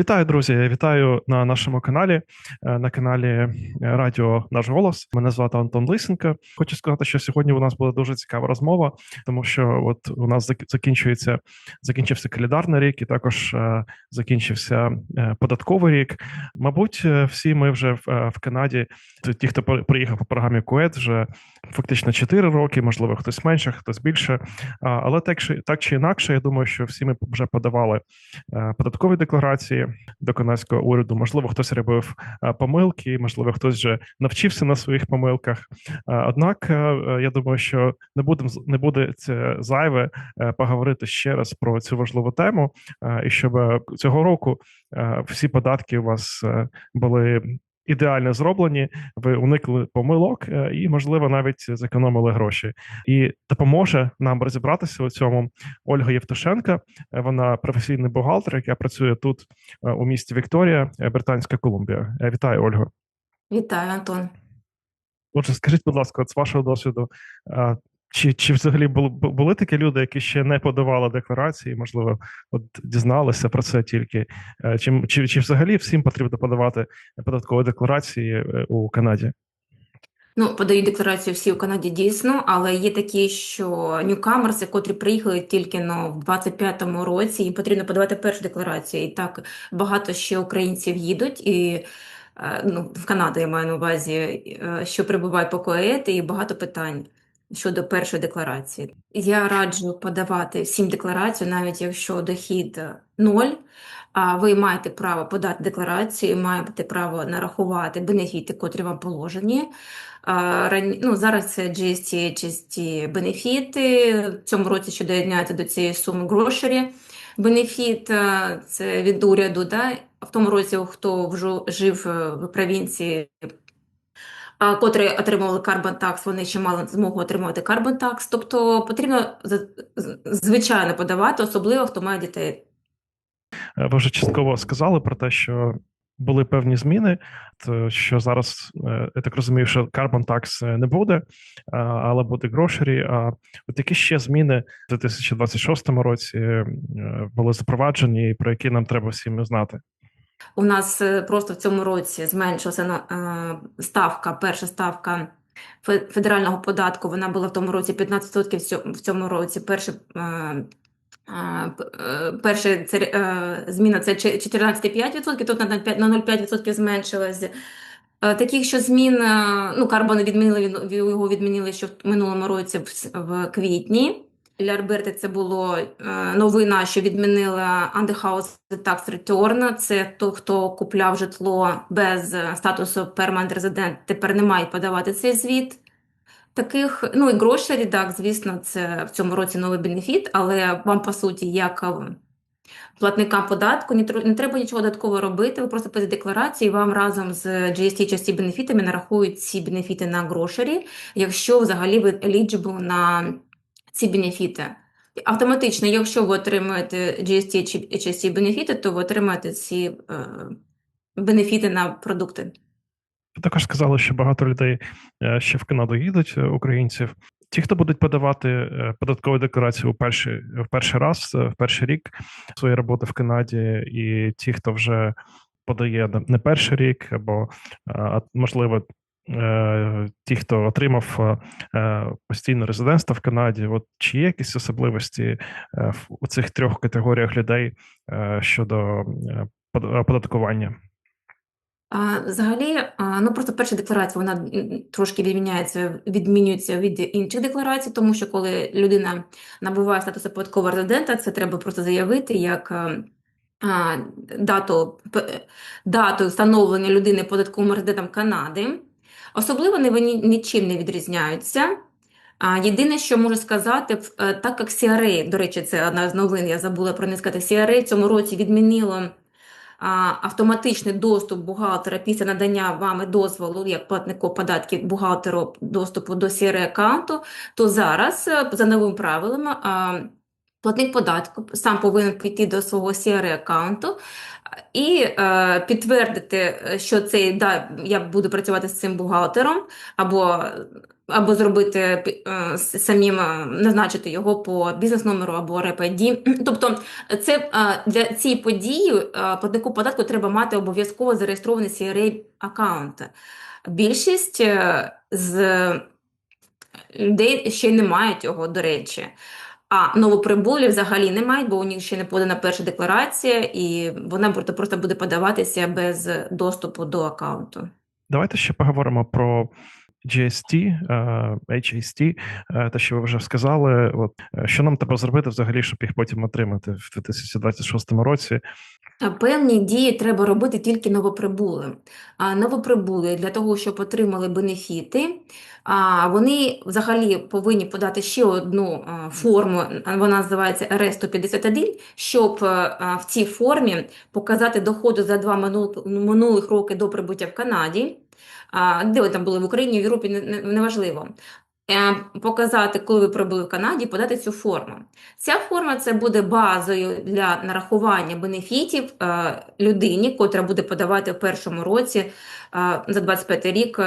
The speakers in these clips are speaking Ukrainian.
Вітаю, друзі! Вітаю на нашому каналі, е, на каналі е, Радіо Наш Голос. Мене звати Антон Лисенко. Хочу сказати, що сьогодні у нас буде дуже цікава розмова, тому що от у нас закінчується закінчився календарний рік, і також е, закінчився податковий рік. Мабуть, всі ми вже в, в Канаді. Ті, хто приїхав по програмі Кует, вже фактично 4 роки, можливо, хтось менше, хтось більше. Але так, так чи інакше, я думаю, що всі ми вже подавали податкові декларації до канадського уряду. Можливо, хтось робив е, помилки, можливо, хтось вже навчився на своїх помилках. Е, однак е, я думаю, що не будемо не буде це зайве поговорити ще раз про цю важливу тему, і щоб цього року всі податки у вас були ідеально зроблені, ви уникли помилок е, і, можливо, навіть зекономили гроші. І допоможе нам розібратися у цьому Ольга Євтушенка. Е, вона професійний бухгалтер, яка працює тут е, у місті Вікторія, Британська Колумбія. Вітаю, Ольго. Вітаю, Антон. Отже, скажіть, будь ласка, от з вашого досвіду, чи чи взагалі були були такі люди, які ще не подавали декларації, можливо, от дізналися про це тільки? Е, чи чи, чи взагалі всім потрібно подавати податкові декларації е, у Канаді? Ну, подають декларацію всі у Канаді дійсно, але є такі, що ньюкамерси, котрі приїхали тільки ну, в 25-му році, їм потрібно подавати першу декларацію. І так багато ще українців їдуть і. Е, ну, в Канаду я маю на увазі, що прибувають по КОЕТ, і багато питань щодо першої декларації. Я раджу подавати всім декларацію, навіть якщо дохід ноль. А ви маєте право подати декларацію, маєте право нарахувати бенефіти, котрі вам положені. Ну, Зараз це GST, HST бенефіти. В цьому році, що доєдняється до цієї суми грошері. Бенефіт це від уряду. Да? В тому році, хто вже жив в провінції котрі отримували Carbon Tax, вони ще мали змогу отримувати Carbon Tax. Тобто потрібно звичайно подавати, особливо хто має дітей. Е, ви вже частково сказали про те, що були певні зміни, то що зараз е, я так розумію, що Carbon Tax не буде, але буде грошері. А от які ще зміни в 2026 році е, були запроваджені, про які нам треба всім знати? У нас е, просто в цьому році зменшилася е, ставка, перша ставка федерального податку. Вона була в тому році 15% в цьому році. Перший е, Перша зміна це 14,5%, тут на 0,5% зменшилась. Таких, що змін, ну, карбони відмінили, його відмінили ще в минулому році в квітні. Для Альберти це було е, новина, що відмінила Underhouse Tax Return. Це той, хто купляв житло без статусу Permanent Resident, тепер не мають подавати цей звіт. Таких, ну і грошері, так, звісно, це в цьому році новий бенефіт, але вам, по суті, як е, платникам податку, не треба нічого додатково робити. Ви просто пишете декларації, вам разом з GST часті бенефітами нарахують ці бенефіти на грошері, якщо взагалі ви eligible на ці бенефіти. Автоматично, якщо ви отримуєте GST чи HST бенефіти, то ви отримаєте ці е, бенефіти на продукти. Також сказали, що багато людей е, ще в Канаду їдуть е, українців. Ті, хто будуть подавати е, податкову декларацію у перший в перший раз, в перший рік своєї роботи в Канаді, і ті, хто вже подає не перший рік, або можливо ті, хто отримав е, постійне резидентство в Канаді, от чи є якісь особливості е, у цих трьох категоріях людей щодо оподаткування? Взагалі, ну просто перша декларація вона трошки відміняється, відмінюється від інших декларацій, тому що коли людина набуває статусу податкового резидента, це треба просто заявити як дату дату встановлення людини податковим резидентом Канади. Особливо вони нічим не відрізняються. А Єдине, що можу сказати, е, так як CRA, до речі, це одна з новин, я забула про не сказати, CRA цьому році відмінило автоматичний доступ бухгалтера після надання вами дозволу як платнику податків бухгалтеру доступу до CRA аккаунту, то зараз е, за новими правилами платник податку сам повинен прийти до свого CRA аккаунту і е, підтвердити, що цей да, я буду працювати з цим бухгалтером, або або зробити е, самим, е, назначити його по бізнес-номеру або REP-ID. Тобто це е, для цієї події е, платнику податку треба мати обов'язково зареєстрований CRA аккаунт. Більшість е, з людей ще не мають його, до речі. А новоприбулі взагалі не мають, бо у них ще не подана перша декларація, і вона просто буде подаватися без доступу до аккаунту. Давайте ще поговоримо про GST, е, HST, е, те, що ви вже сказали. От е, що нам треба зробити взагалі, щоб їх потім отримати в 2026 році? Певні дії треба робити тільки новоприбулим. А новоприбулі для того, щоб отримали бенефіти, а вони взагалі повинні подати ще одну форму, вона називається РС-151, щоб а, а, в цій формі показати доходи за два минул- минулих роки до прибуття в Канаді. Де ви там були в Україні, в Європі, не- не- неважливо. Е, Показати, коли ви прибули в Канаді, подати цю форму. Ця форма це буде базою для нарахування бенефітів е, людині, котра буде подавати в першому році е, за 25 рік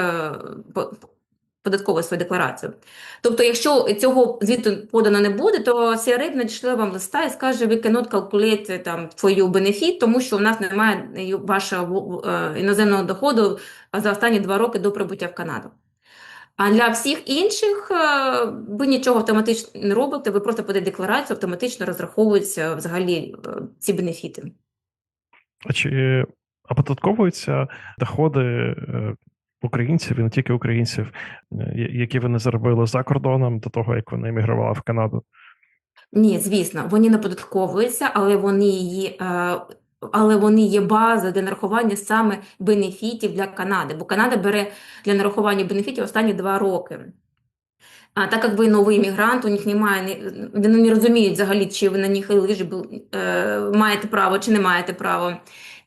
податкову свою декларацію. Тобто, якщо цього звіту подано не буде, то CRA надійшле вам листа і скаже, we cannot calculate там твою бенефіт, тому що у нас немає е, вашого е, іноземного доходу за останні два роки до прибуття в Канаду. А для всіх інших е, ви нічого автоматично не робите, ви просто подаєте декларацію, автоматично розраховуються взагалі е, ці бенефіти. А чи оподатковуються доходи е, українців і не тільки українців, е, які вони заробили за кордоном до того, як вони емігрували в Канаду? Ні, звісно, вони не податковуються, але вони є, е, але вони є база для нарахування саме бенефітів для Канади, бо Канада бере для нарахування бенефітів останні два роки. А так як ви новий іммігрант, у них немає, вони не розуміють взагалі, чи ви на них eligible, е, маєте право, чи не маєте право.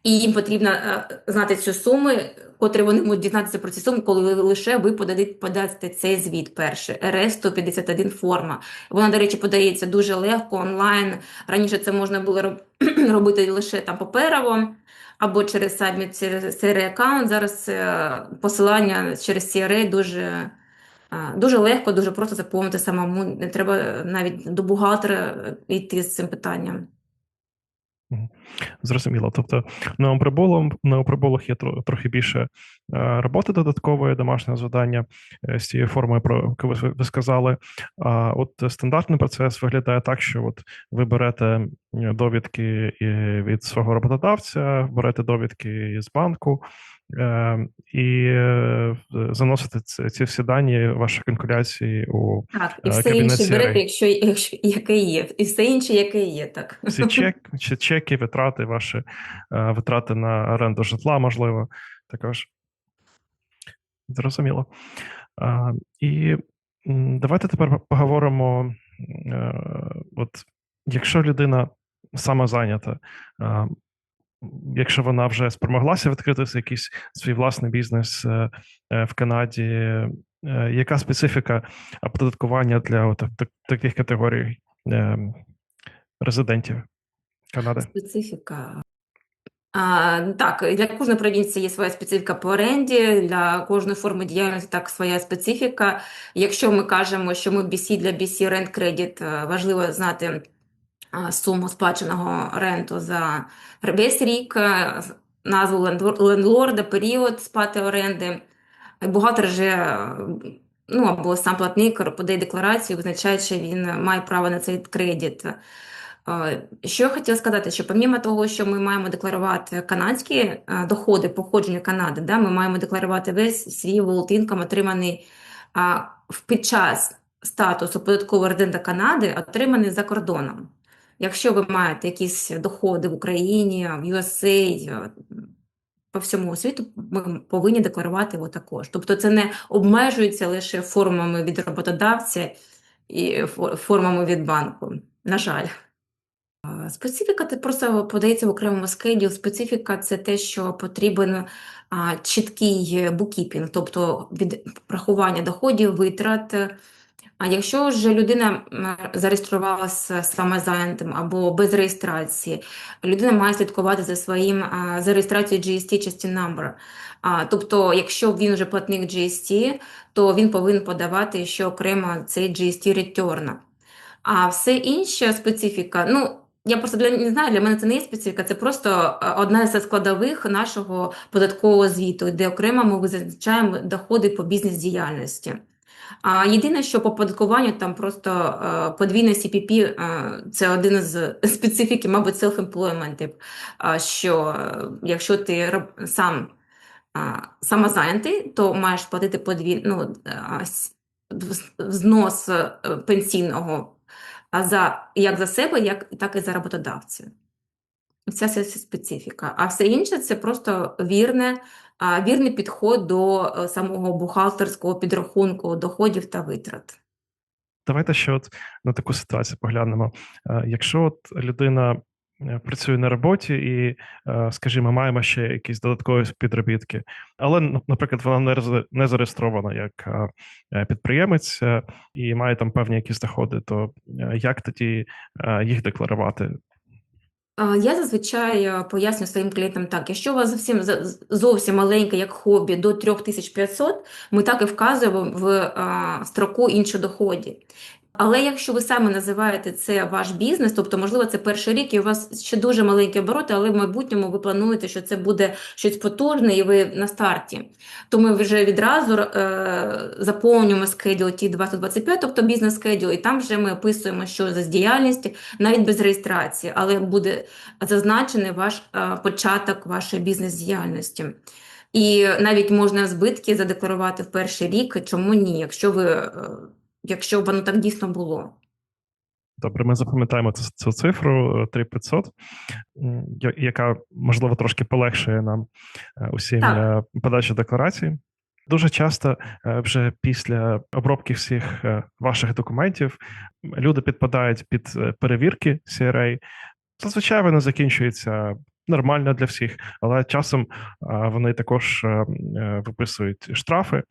І їм потрібно е, знати цю суму, котрі вони можуть дізнатися про ці суми, коли лише ви подадите, подасте цей звіт перший. РС-151 форма. Вона, до речі, подається дуже легко онлайн. Раніше це можна було робити лише там паперово або через сайт, через CRA аккаунт. Зараз е, посилання через CRA дуже. Дуже легко, дуже просто заповнити самому. Не треба навіть до бухгалтера йти з цим питанням. Зрозуміло. Тобто на прибулах є тро- трохи більше е, роботи додаткової, домашнього завдання е, з цією формою, про яку ви, сказали. А от стандартний процес виглядає так, що от ви берете довідки від свого роботодавця, берете довідки з банку. Е, І е, заносите ці, всі дані, ваші калькуляції у Так, і Е, все інше берете, якщо, якщо яке є, і все інше, яке є, так. всі чек, чи чеки, витрати ваші, е, витрати на оренду житла, можливо, також. Зрозуміло. І давайте тепер поговоримо. От якщо людина самозайнята, а, якщо вона вже спромоглася відкрити якийсь свій власний бізнес е, е, в Канаді, е, яка специфіка оподаткування для таких категорій резидентів Канади? Специфіка. А, так, для кожної провінції є своя специфіка по оренді, для кожної форми діяльності так своя специфіка. Якщо ми кажемо, що ми BC для BC Rent Credit, важливо знати суму сплаченого ренту за весь рік, е, назву лендлорда, період сплати оренди. Бухгалтер вже, е, ну або сам платник подає декларацію, визначає, що він має право на цей кредит. Е, Що я хотіла сказати, що помімо того, що ми маємо декларувати канадські е, доходи походження Канади, да, ми маємо декларувати весь свій income, отриманий під час статусу податкового резидента Канади, отриманий за кордоном. Якщо ви маєте якісь доходи в Україні, в USA, е, по всьому світу, ми повинні декларувати його також. Тобто це не обмежується лише формами від роботодавця і формами від банку. На жаль. Специфіка це просто подається в окремому скеді. Специфіка це те, що потрібен чіткий букіпінг, тобто від рахування доходів, витрат, А якщо ж людина зареєструвалася самозайнятим або без реєстрації, людина має слідкувати за своїм за реєстрацією GST частин number. Тобто, якщо він вже платник GST, то він повинен подавати ще окремо цей GST return. А все інше специфіка, ну. Я просто для не знаю, для мене це не є специфіка, це просто одна з складових нашого податкового звіту, де окремо ми визначаємо доходи по бізнес-діяльності. А єдине, що по податкуванню там просто е, подвійне CPP е, – це один з специфіки, мабуть, self-employment, що е, якщо ти сам самозайнятий, то маєш платити подвійну ну, взнос пенсійного за як за себе, як так і за роботодавця. Ця специфіка. А все інше це просто вірне вірний підход до е, самого бухгалтерського підрахунку доходів та витрат. Давайте ще от на таку ситуацію поглянемо. Е, якщо от людина е, працює на роботі і, скажімо, маємо ще якісь додаткові підробітки, але, наприклад, вона не зареєстрована як підприємець і має там певні якісь доходи, то як тоді їх декларувати? Я зазвичай е, поясню своїм клієнтам так: якщо у вас зовсім зовсім маленьке, як хобі, до 3500, ми так і вказуємо в строку інші доходи. Але якщо ви саме називаєте це ваш бізнес, тобто, можливо, це перший рік, і у вас ще дуже маленькі обороти, але в майбутньому ви плануєте, що це буде щось потужне, і ви на старті. То ми вже відразу е, заповнюємо скеділ ті 2025, тобто бізнес скеділ, і там вже ми описуємо, що за діяльність, навіть без реєстрації, але буде зазначений ваш е, початок вашої бізнес-діяльності. І навіть можна збитки задекларувати в перший рік, чому ні, якщо ви. Якщо воно так дійсно було. Добре, ми запам'ятаємо цю, цю цифру 3500, е, яка можливо трошки полегшує нам е, усім так. Е, подачу декларації. Дуже часто вже після обробки всіх ваших документів люди підпадають під перевірки CRA. Зазвичай вони закінчуються нормально для всіх, але часом вони також виписують штрафи.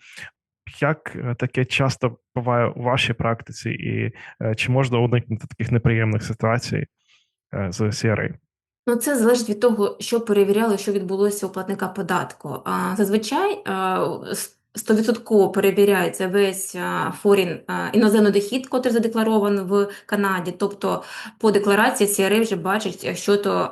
Як таке часто буває у вашій практиці, і е, чи можна уникнути таких неприємних ситуацій е, з CRA? Ну, це залежить від того, що перевіряли, що відбулося у платника податку. Зазвичай 100% перевіряється весь форін іноземний дохід, який задекларований в Канаді. Тобто по декларації CRA вже бачить, що то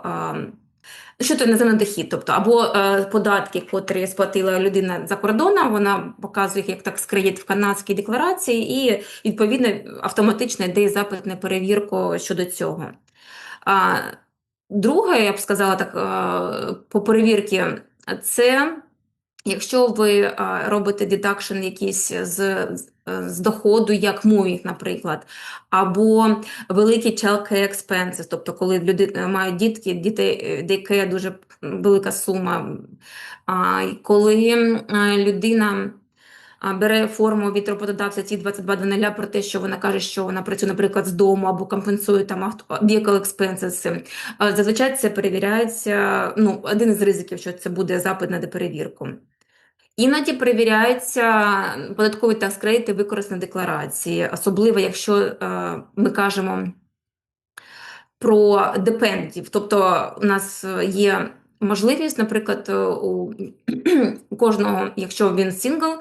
що це іноземний дохід, тобто або е, податки, котрі сплатила людина за кордоном, вона показує як так кредит в канадській декларації, і відповідно автоматично йде запит на перевірку щодо цього. А друге, я б сказала так, е, по перевірці, це якщо ви робите дедакшн якийсь з з доходу, як мовінг, наприклад, або великі childcare expenses, тобто коли люди мають дітки, дітей, дітей дуже велика сума. А, Коли людина бере форму від роботодавця ці 22.00 про те, що вона каже, що вона працює, наприклад, з дому або компенсує там vehicle expenses, зазвичай це перевіряється. Ну, один із ризиків, що це буде запит на деперевірку. Іноді перевіряються податкові та кредити використані декларації, особливо якщо е, ми кажемо про депендів. Тобто у нас є можливість, наприклад, у, у кожного, якщо він сингл,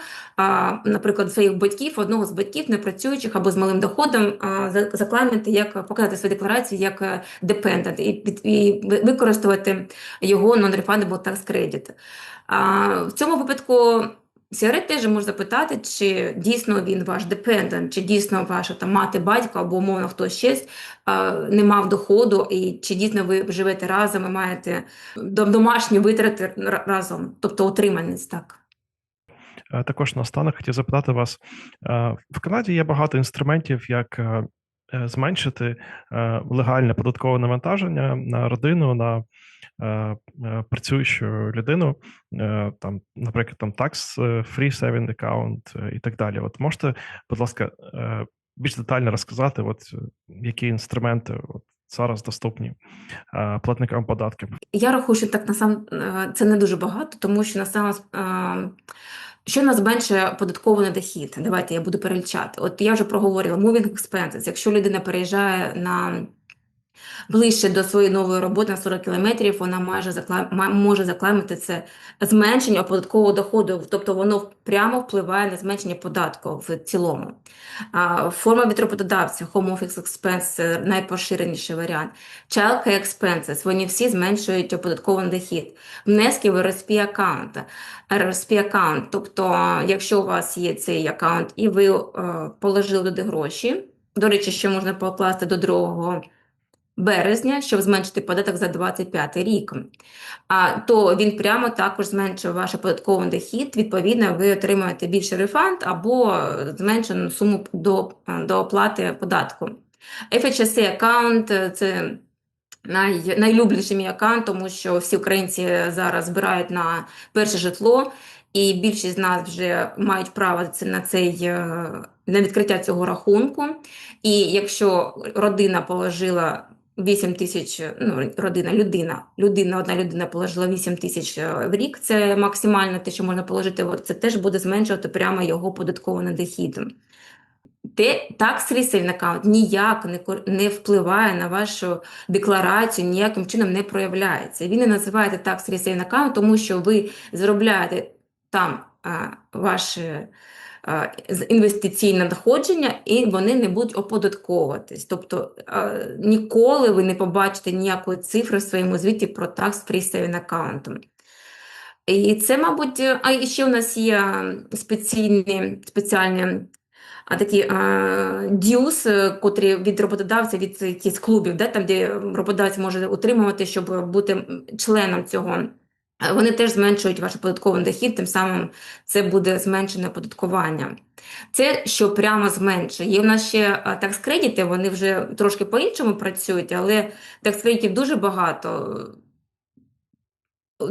наприклад, своїх батьків, одного з батьків, не працюючих або з малим доходом, заклеймити, як показати свою декларацію як депендент і, і використовувати його non-refundable tax credit. В цьому випадку Сіарет теж може запитати, чи дійсно він ваш депендент, чи дійсно ваша там мати, батько або умовно хтось ще не мав доходу, і чи дійсно ви живете разом і маєте домашні витрати разом, тобто утриманість так. Також наостанок хотів запитати вас в Канаді є багато інструментів, як е, зменшити е, легальне податкове навантаження на родину. на Е, е, працюючу людину, е, там, наприклад, там tax free saving account і так далі. От можете, будь ласка, більш детально розказати, от які інструменти от зараз доступні платникам податків? Я рахую, що так на сам це не дуже багато, тому що на сам Що нас зменшує податковий дохід? Давайте я буду перелічати. От я вже проговорила moving expenses. Якщо людина переїжджає на ближче до своєї нової роботи на 40 кілометрів, вона майже може заклеймити це зменшення оподаткового доходу, тобто воно прямо впливає на зменшення податку в цілому. Форма від роботодавця, home office expense – найпоширеніший варіант. Child care expenses, вони всі зменшують оподаткований дохід. Внески в RSP аккаунт. RSP аккаунт, тобто, якщо у вас є цей аккаунт і ви е, положили туди гроші, до речі, що можна покласти до 2 березня, щоб зменшити податок за 25 рік, а, то він прямо також зменшує ваш податковий дохід. Відповідно, ви отримаєте більший рефанд або зменшену суму до, до оплати податку. FHSA аккаунт – це най, найлюбленіший мій аккаунт, тому що всі українці зараз збирають на перше житло, і більшість з нас вже мають право на цей е, на відкриття цього рахунку. І якщо родина положила 8 тисяч, ну, родина, людина, людина, одна людина положила 8 тисяч е, в рік, це максимально те, що можна положити, це теж буде зменшувати прямо його податковий дохід. Те, tax receipt аккаунт ніяк не, не впливає на вашу декларацію, ніяким чином не проявляється. Він не tax receipt аккаунт, тому що ви заробляєте там а, ваше а, з- інвестиційне надходження, і вони не будуть оподатковуватись. Тобто ніколи ви не побачите ніякої цифри в своєму звіті про tax free saving account. І це, мабуть, а і ще у нас є спеційні, спеціальні а такі а, дюс, котрі від роботодавця, від якихось клубів, де, там, де роботодавець може утримувати, щоб бути членом цього. Вони теж зменшують ваш податковий дохід, тим самим це буде зменшене оподаткування. Це що прямо зменшує. Є в нас ще такс-кредити, вони вже трошки по-іншому працюють, але такс-кредитів дуже багато.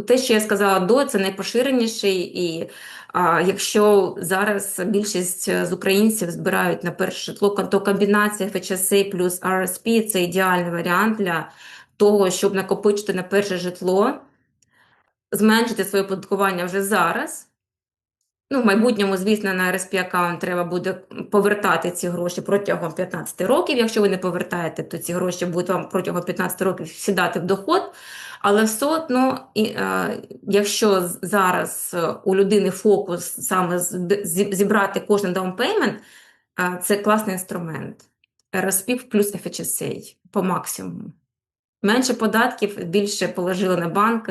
Те, що я сказала до, це найпоширеніший, і а, якщо зараз більшість е, з українців збирають на перше житло, то комбінація FHSA плюс RSP – це ідеальний варіант для того, щоб накопичити на перше житло, зменшити своє оподаткування вже зараз. Ну, в майбутньому, звісно, на RSP аккаунт треба буде повертати ці гроші протягом 15 років. Якщо ви не повертаєте, то ці гроші будуть вам протягом 15 років сідати в доход. Але все одно, е, якщо зараз е, у людини фокус саме зібрати кожен е, це класний інструмент. RSP плюс FHSA по максимуму. Менше податків, більше положили на банк.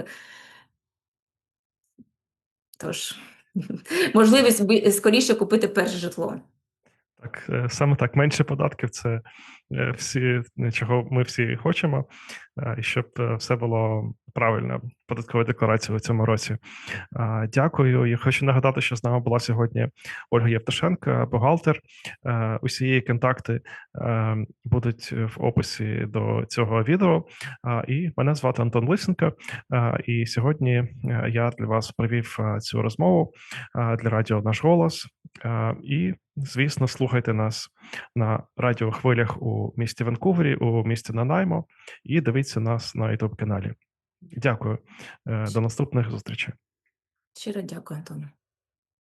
Тож, можливість скоріше купити перше житло. Так, е, саме так, менше податків це е, всі, е, чого ми всі хочемо, і щоб е, все було правильно, податкова декларація у цьому році. Дякую. Я хочу нагадати, що з нами була сьогодні Ольга Євтушенко, бухгалтер. Е, Усі її контакти е, будуть в описі до цього відео. І мене звати Антон Лисенко. Е, І сьогодні е, я для вас провів е, цю розмову е, для радіо Наш голос. Е, І, звісно, слухайте нас на радіохвилях у місті Ванкувері, у місті Нанаймо, і дивіться нас на youtube каналі. Дякую. Е, До наступних зустрічей. Щиро дякую, Антоне.